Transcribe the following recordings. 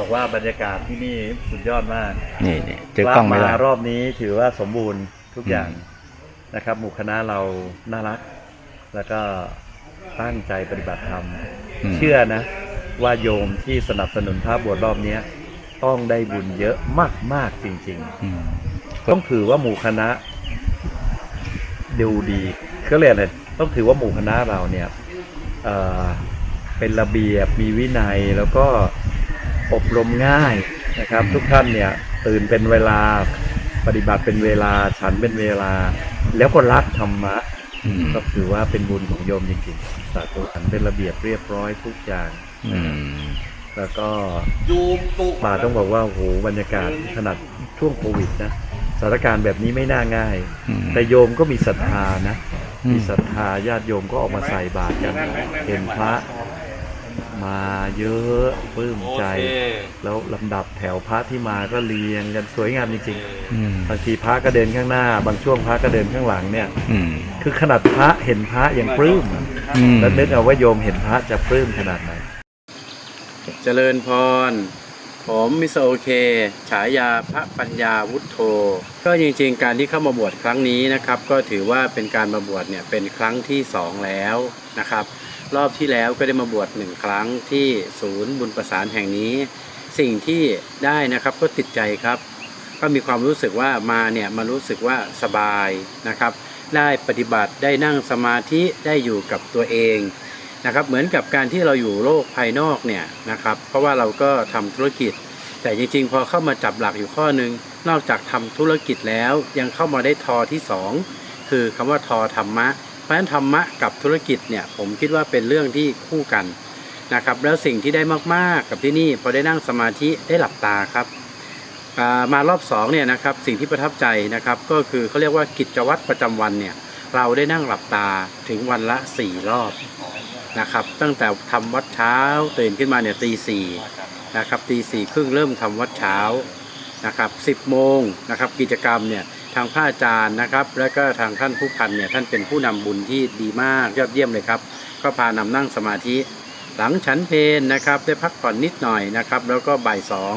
บอกว่าบรรยากาศที่นี่สุดยอดมากนี่นี่เจอกล้องไหมล่ะมารอบนี้ถือว่าสมบูรณ์ทุกอย่างนะครับ หมู่คณะเราน่ารัก แล้วก็ตั้งใจปฏิบัติธรรมมเชื่อนะ ว่าโยมที่สนับสนุนพระบวชรอบเนี้ยต้องได้บุญเยอะมาก ๆ จริงๆอืมต้องถือว่าหมู่คณะดูดีก็เรียกอะไรต้องถือว่าหมู่คณะเราเนี่ยเอ่อเป็นระเบียบมีวินัยแล้วก็ อบรมง่ายนะครับ ทุกท่านเนี่ยตื่นเป็นเวลาปฏิบัติเป็นเวลาฉันเป็นเวลา แล้วก็รักธรรมะอืมก็ถือว่าเป็นบุญของโยมจริงๆสาธุฉันเป็นระเบียบเรียบร้อยทุกอย่างอืมแล้วก็ยูมตุป่าต้องบอกว่าโอ้โหบรรยากาศขนาดช่วงโควิดนะสถานการณ์แบบนี้ไม่น่าง่ายอืมแต่โยมก็มีศรัทธานะอืมมีศรัทธาญาติโยมก็ออกมาใส่บาตรกันเห็นพระ มาเยอะปลื้มโอใจเค แล้วลำดับแถวพระที่มาก็เรียงกันสวยงามจริงอืมๆบางทีพระก็เดินข้างหน้า บางช่วงพระก็เดินข้างหลังเนี่ย อืมคือขนาดพระเห็นพระยังปลื้มอะอืมแล้วนึกเอาว่าโยมเห็นพระจะปลื้มขนาดไหน เจริญพร ผมมิสโอเค ฉายาพระปัญญาวุฒโธ ก็จริงๆ การที่เข้ามาบวชครั้งนี้นะครับ ก็ถือว่าเป็นการมาบวชเนี่ยเป็นครั้งที่สองแล้วนะครับ รอบที่แล้วก็ได้มาบวชหนึ่งครั้งที่ศูนย์บุญประสานแห่งนี้ สิ่งที่ได้นะครับก็ติดใจครับ ก็มีความรู้สึกว่ามาเนี่ยมารู้สึกว่าสบายนะครับ ได้ปฏิบัติได้นั่งสมาธิได้อยู่กับตัวเองนะครับ เหมือนกับการที่เราอยู่โลกภายนอกเนี่ยนะครับ เพราะว่าเราก็ทำธุรกิจ แต่จริงๆ พอเข้ามาจับหลักอยู่ข้อหนึ่งนอกจากทำธุรกิจแล้วยังเข้ามาได้ทอที่สองคือคำว่าทอธรรมะ ราะฉะนั้นธรรมะกับธุรกิจเนี่ยผมคิดว่าเป็นเรื่องที่คู่กันนะครับแล้วสิ่งที่ได้มากๆกับที่นี่พอได้นั่งสมาธิได้หลับตาครับมารอบสองเนี่ยนะครับสิ่งที่ประทับใจนะครับก็คือเขาเรียกว่ากิจวัตรประจำวันเนี่ยเราได้นั่งหลับตาถึงวันละสี่รอบนะครับตั้งแต่ทำวัดเช้าตื่นขึ้นมาเนี่ยตีสี่นะครับตีสี่ครึ่งเริ่มทำวัดเช้านะครับสิบโมงนะครับกิจกรรมเนี่ย ทางพระอาจารย์นะครับ แล้วก็ทางท่านผู้พันเนี่ยท่านเป็นผู้นำบุญที่ดีมากยอดเยี่ยมเลยครับ ก็พานำนั่งสมาธิหลังฉันเพลนะครับ ได้พักผ่อนนิดหน่อยนะครับ แล้วก็บ่ายสอง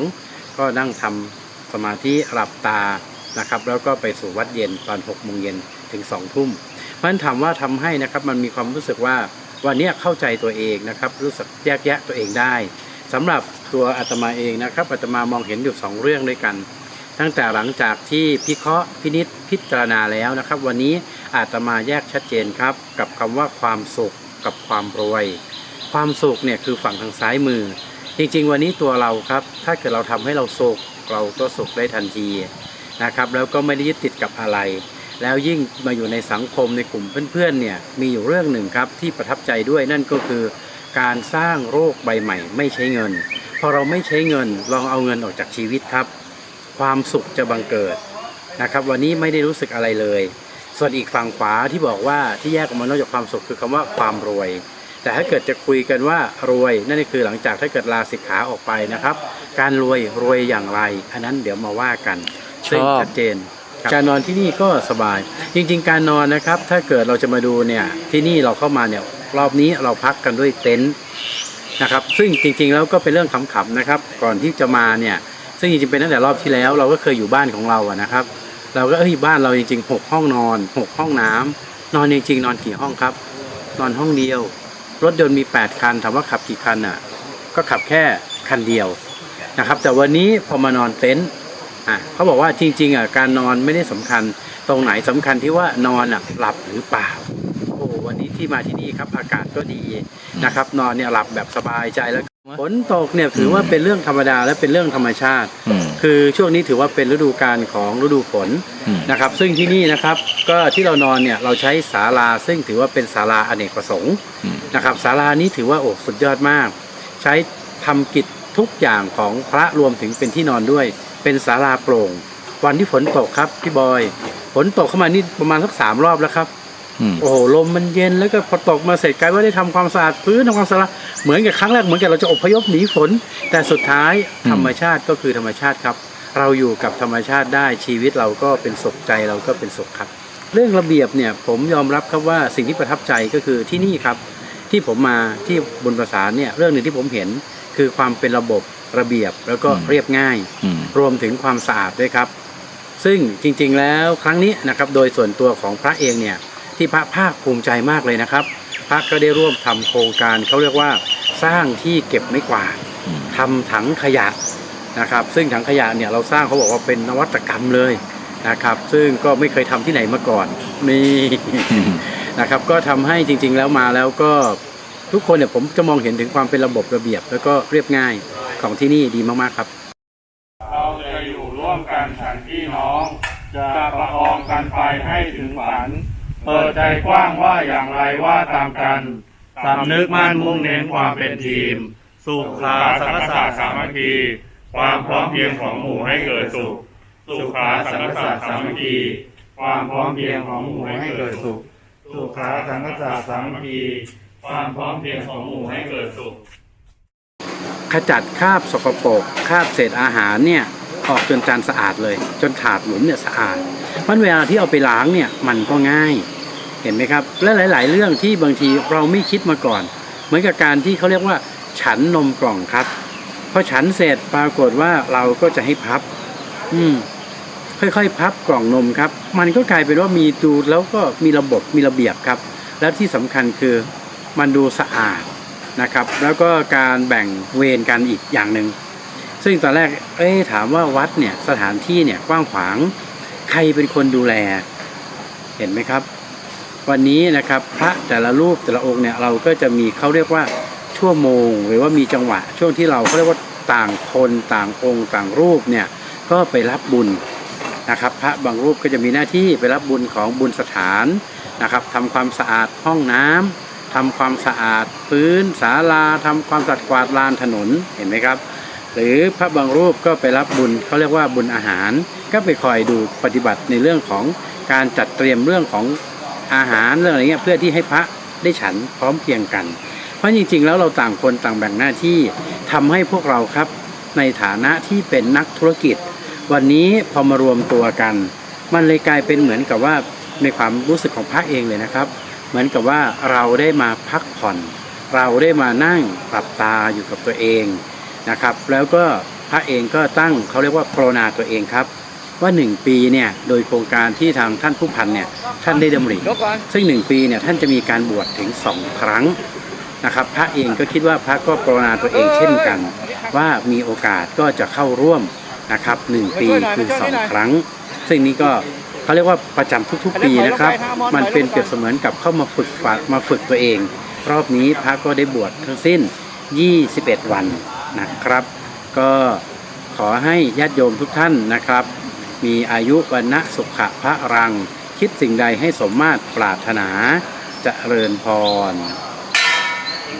ก็นั่งทำสมาธิหลับตานะครับ แล้วก็ไปสู่วัดเย็นตอน6กโมงเย็นถึง2องทุ่มเพราะฉะนั้นถามว่าทำให้นะครับมันมีความรู้สึกว่าวันนี้เข้าใจตัวเองนะครับ รู้สึกแยกแยะตัวเองได้สำหรับตัวอาตมาเองนะครับอาตมามองเห็นอยู่สองเรื่องด้วยกัน ตั้งแต่หลังจากที่พิเคราะห์พินิษพิจารณาแล้วนะครับ วันนี้อาตมาแยกชัดเจนครับ กับคำว่าความสุขกับความรวย ความสุขเนี่ยคือฝั่งทางซ้ายมือ จริงๆ วันนี้ตัวเราครับ ถ้าเกิดเราทำให้เราสุขเราก็สุขได้ทันทีนะครับ แล้วก็ไม่ได้ยึดติดกับอะไร แล้วยิ่งมาอยู่ในสังคมในกลุ่มเพื่อนๆเนี่ยมีอยู่เรื่องหนึ่งครับที่ประทับใจด้วยนั่นก็คือการสร้างโรคใบใหม่ ไม่ใช้เงิน พอเราไม่ใช้เงินลองเอาเงินออกจากชีวิตครับ ความสุขจะบังเกิดนะครับ วันนี้ไม่ได้รู้สึกอะไรเลย ส่วนอีกฝั่งขวาที่บอกว่าที่แยกออกมานอกจากความสุขคือคำว่าความรวย แต่ถ้าเกิดจะคุยกันว่ารวยนั่นก็คือหลังจากถ้าเกิดลาสิกขาออกไปนะครับ การรวยรวยอย่างไร อันนั้นเดี๋ยวมาว่ากันซึ่งชอบชัดเจนการนอนที่นี่ก็สบาย จริงๆ การนอนนะครับ ถ้าเกิดเราจะมาดูเนี่ยที่นี่เราเข้ามาเนี่ยรอบนี้เราพักกันด้วยเต็นท์นะครับ ซึ่งจริงๆแล้วก็เป็นเรื่องขำๆนะครับ ก่อนที่จะมาเนี่ย ซึ่งจริงๆเป็นตั้งแต่รอบที่แล้ว เราก็เคยอยู่บ้านของเราอะนะครับ เราก็เอ้ยบ้านเราจริงๆหกห้องนอนหกห้องน้ำนอนจริงๆนอนกี่ห้องครับ นอนห้องเดียว รถยนต์มี 8 คันถามว่าขับกี่คันอะก็ขับแค่คันเดียวนะครับ แต่วันนี้พอมานอนเต็นท์อะเขาบอกว่าจริงๆอะการนอนไม่ได้สำคัญตรงไหนสำคัญที่ว่านอนอะหลับหรือเปล่าโอ้วันนี้ที่มาที่นี่ครับอากาศก็ดีนะครับ นอนเนี่ยหลับแบบสบายใจแล้ว ฝนตกเนี่ยถือว่าเป็นเรื่องธรรมดาและเป็นเรื่องธรรมชาติอืมคือช่วงนี้ถือว่าเป็นฤดูกาลของฤดูฝนอืมนะครับ ซึ่งที่นี่นะครับก็ที่เรานอนเนี่ยเราใช้ศาลาซึ่งถือว่าเป็นศาลาอเนกประสงค์อืมนะครับศาลานี้ถือว่าโอ้สุดยอดมาก ใช้ทำกิจทุกอย่างของพระรวมถึงเป็นที่นอนด้วย เป็นศาลาโปร่ง วันที่ฝนตกครับพี่บอย ฝนตกเข้ามานี่ประมาณสักสามรอบแล้วครับอืม โอ้โหลมมันเย็นแล้วก็พอตกมาเสร็จกลายว่าได้ทำความสะอาดพื้นทำความสะอาดเหมือนกับครั้งแรกเหมือนกับเราจะอพยพหนีฝน แต่สุดท้ายธรรมชาติก็คือธรรมชาติครับ เราอยู่กับธรรมชาติได้ชีวิตเราก็เป็นสุขใจเราก็เป็นสุขครับ เรื่องระเบียบเนี่ยผมยอมรับครับว่าสิ่งที่ประทับใจก็คือที่นี่ครับ ที่ผมมาที่บุญประสานเนี่ยเรื่องหนึ่งที่ผมเห็นคือความเป็นระบบระเบียบแล้วก็อืมเรียบง่ายอืมรวมถึงความสะอาดด้วยครับ ซึ่งจริงๆแล้วครั้งนี้นะครับโดยส่วนตัวของพระเองเนี่ย ที่พระภาคภูมิใจมากเลยนะครับ พระก็ได้ร่วมทำโครงการเขาเรียกว่าสร้างที่เก็บไม้กวาดอืมทำถังขยะนะครับ ซึ่งถังขยะเนี่ยเราสร้างเขาบอกว่าเป็นนวัตกรรมเลยนะครับ ซึ่งก็ไม่เคยทำที่ไหนมาก่อนนี่นะครับ ก็ทำให้จริง ๆ แล้วมาแล้วก็ทุกคนเนี่ยผมจะมองเห็นถึงความเป็นระบบระเบียบ แล้วก็เรียบง่ายของที่นี่ดีมากๆครับ เราจะอยู่ร่วมกันฉันพี่น้องจะประคองกันไปให้ถึงฝัน เปิดใจกว้างว่าอย่างไรว่าตามกันสำนึกมั่นมุ่งเน้นความเป็นทีม สุขาสังคสะสามัคคี ความพร้อมเพียงของหมู่ให้เกิดสุข สุขาสังคสะสามัคคี ความพร้อมเพียงของหมู่ให้เกิดสุข สุขาสังคสะสามัคคี ความพร้อมเพียงของหมู่ให้เกิดสุข ขจัดคราบสกปรกคราบเศษอาหารเนี่ยออกจนจานสะอาดเลย จนถาดหลุมเนี่ยสะอาดมันเวลาที่เอาไปล้างเนี่ยมันก็ง่าย เห็นไหมครับ และหลาย ๆ เรื่องที่บางทีเราไม่คิดมาก่อน เหมือนกับการที่เขาเรียกว่า ฉันนมกล่องครับพอฉันเสร็จปรากฏว่าเราก็จะให้พับ อืม ค่อย ๆ พับกล่องนมครับ มันก็กลายเป็นว่ามีดูแล้วก็มีระบบมีระเบียบครับ และที่สำคัญคือมันดูสะอาดนะครับ แล้วก็การแบ่งเวรกันอีกอย่างหนึ่งซึ่งตอนแรก เอ้ถามว่าวัดเนี่ยสถานที่เนี่ยกว้างขวาง ใครเป็นคนดูแล เห็นไหมครับ วันนี้นะครับพระแต่ละรูปแต่ละองค์เนี่ยเราก็จะมีเขาเรียกว่าชั่วโมง หรือว่ามีจังหวะ ช่วงที่เราเขาเรียกว่าต่างคนต่างองค์ต่างรูปเนี่ยก็ไปรับบุญนะครับ พระบางรูปก็จะมีหน้าที่ไปรับบุญของบุญสถานนะครับทำความสะอาดห้องน้ำทำความสะอาดพื้นศาลาทำความสะอาดกวาดลานถนนเห็นไหมครับ หรือพระบางรูปก็ไปรับบุญเขาเรียกว่าบุญอาหาร ก็ไปคอยดูปฏิบัติในเรื่องของการจัดเตรียมเรื่องของ อาหารเรื่องอะไรเงี้ยเพื่อที่ให้พระได้ฉันพร้อมเพียงกัน เพราะจริงๆ แล้วเราต่างคนต่างแบ่งหน้าที่ทำให้พวกเราครับในฐานะที่เป็นนักธุรกิจ วันนี้พอมารวมตัวกัน มันเลยกลายเป็นเหมือนกับว่าในความรู้สึกของพระเองเลยนะครับ เหมือนกับว่าเราได้มาพักผ่อน เราได้มานั่งปรับตาอยู่กับตัวเองนะครับ แล้วก็พระเองก็ตั้งเขาเรียกว่าโปรนาตัวเองครับ ว่าหนึ่งปีเนี่ยโดยโครงการที่ทางท่านผู้พันเนี่ยท่านได้ดำริซึ่งหนึ่งปีเนี่ยท่านจะมีการบวชถึงสองครั้งนะครับพระเองก็คิดว่าพระก็โปรนาตัวเองเช่นกัน ว่ามีโอกาสก็จะเข้าร่วมนะครับหนึ่งปีคือสองครั้ง ซึ่งนี้ก็เขาเรียกว่าประจำทุกๆ ปีนะครับ มันเป็นเปรียบเสมือนกับเข้ามาฝึกฝากมาฝึกตัวเอง รอบนี้พระก็ได้บวชทั้งสิ้น 21 วันนะครับ ก็ขอให้ญาติโยมทุกท่านนะครับ มีอายุวันนะสุขะพระรัง คิดสิ่งใดให้สมมาตรปรารถนาจเจริญพร